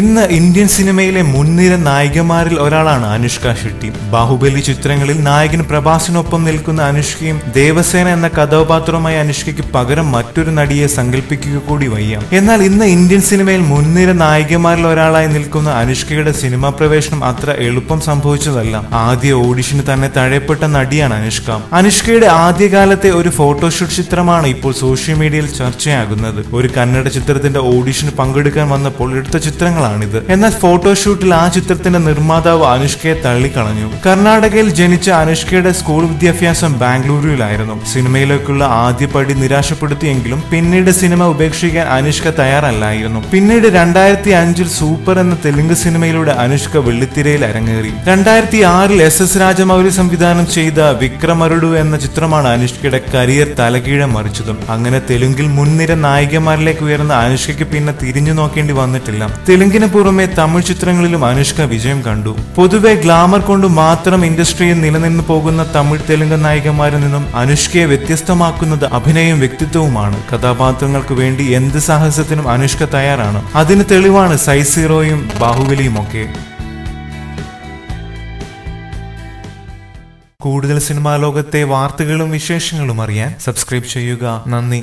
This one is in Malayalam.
ഇന്ന് ഇന്ത്യൻ സിനിമയിലെ മുൻനിര നായികമാരിൽ ഒരാളാണ് അനുഷ്ക ഷെട്ടി. ബാഹുബലി ചിത്രങ്ങളിൽ നായകൻ പ്രഭാസിനൊപ്പം നിൽക്കുന്ന അനുഷ്കയും ദേവസേന എന്ന കഥാപാത്രവുമായി അനുഷ്കയ്ക്ക് പകരം മറ്റൊരു നടിയെ സങ്കല്പിക്കുക കൂടി വയ്യ. എന്നാൽ ഇന്ന് ഇന്ത്യൻ സിനിമയിൽ മുൻനിര നായികമാരിൽ ഒരാളായി നിൽക്കുന്ന അനുഷ്കയുടെ സിനിമാ പ്രവേശനം അത്ര എളുപ്പം സംഭവിച്ചതല്ല. ആദ്യ ഓഡിഷന് തന്നെ തഴയപ്പെട്ട നടിയാണ് അനുഷ്ക. അനുഷ്കയുടെ ആദ്യകാലത്തെ ഒരു ഫോട്ടോഷൂട്ട് ചിത്രമാണ് ഇപ്പോൾ സോഷ്യൽ മീഡിയയിൽ ചർച്ചയാകുന്നത്. ഒരു കന്നഡ ചിത്രത്തിന്റെ ഓഡിഷന് പങ്കെടുക്കാൻ വന്നപ്പോൾ എടുത്ത ചിത്രങ്ങളാണിത്. എന്നാൽ ഫോട്ടോഷൂട്ടിൽ ആ ചിത്രത്തിന്റെ നിർമ്മാതാവ് അനുഷ്കയെ തള്ളിക്കളഞ്ഞു. കർണാടകയിൽ ജനിച്ച അനുഷ്കയുടെ സ്കൂൾ വിദ്യാഭ്യാസം ബാംഗ്ലൂരുവിലായിരുന്നു സിനിമയിലേക്കുള്ള ആദ്യ പടി നിരാശപ്പെടുത്തിയെങ്കിലും പിന്നീട് സിനിമ ഉപേക്ഷിക്കാൻ അനുഷ്ക തയ്യാറല്ലായിരുന്നു. പിന്നീട് രണ്ടായിരത്തി അഞ്ചിൽ സൂപ്പർ എന്ന തെലുങ്ക് സിനിമയിലൂടെ അനുഷ്ക വെള്ളിത്തിരയിൽ അരങ്ങേറി. രണ്ടായിരത്തി ആറിൽ എസ് എസ് രാജമൗലി സംവിധാനം ചെയ്ത വിക്രമരുഡു എന്ന ചിത്രമാണ് അനുഷ്കയുടെ കരിയർ തലകീഴം മറിച്ചതും. അങ്ങനെ തെലുങ്കിൽ മുൻനിര നായികമാരിലേക്ക് ഉയർന്ന അനുഷ്കയ്ക്ക് പിന്നെ തിരിഞ്ഞു നോക്കേണ്ടി വന്നിട്ടില്ല. തെലുങ്കിന് പുറമെ തമിഴ് ചിത്രങ്ങളിലും അനുഷ്ക വിജയം കണ്ടു. പൊതുവെ ഗ്ലാമർ കൊണ്ട് മാത്രം ഇൻഡസ്ട്രിയിൽ നിലനിന്നു പോകുന്ന തമിഴ് തെലുങ്ക് നായികമാരിൽ നിന്നും അനുഷ്കയെ വ്യത്യസ്തമാക്കുന്നത് അഭിനയം വ്യക്തിത്വവുമാണ്. കഥാപാത്രങ്ങൾക്ക് വേണ്ടി എന്ത് സാഹസത്തിനും അനുഷ്ക തയ്യാറാണ്. അതിന് തെളിവാണ് സൈസീറോയും ബാഹുബലിയും ഒക്കെ കൂടുതൽ സിനിമാ ലോകത്തെ വാർത്തകളും വിശേഷങ്ങളും അറിയാൻ സബ്സ്ക്രൈബ് ചെയ്യുക. നന്ദി.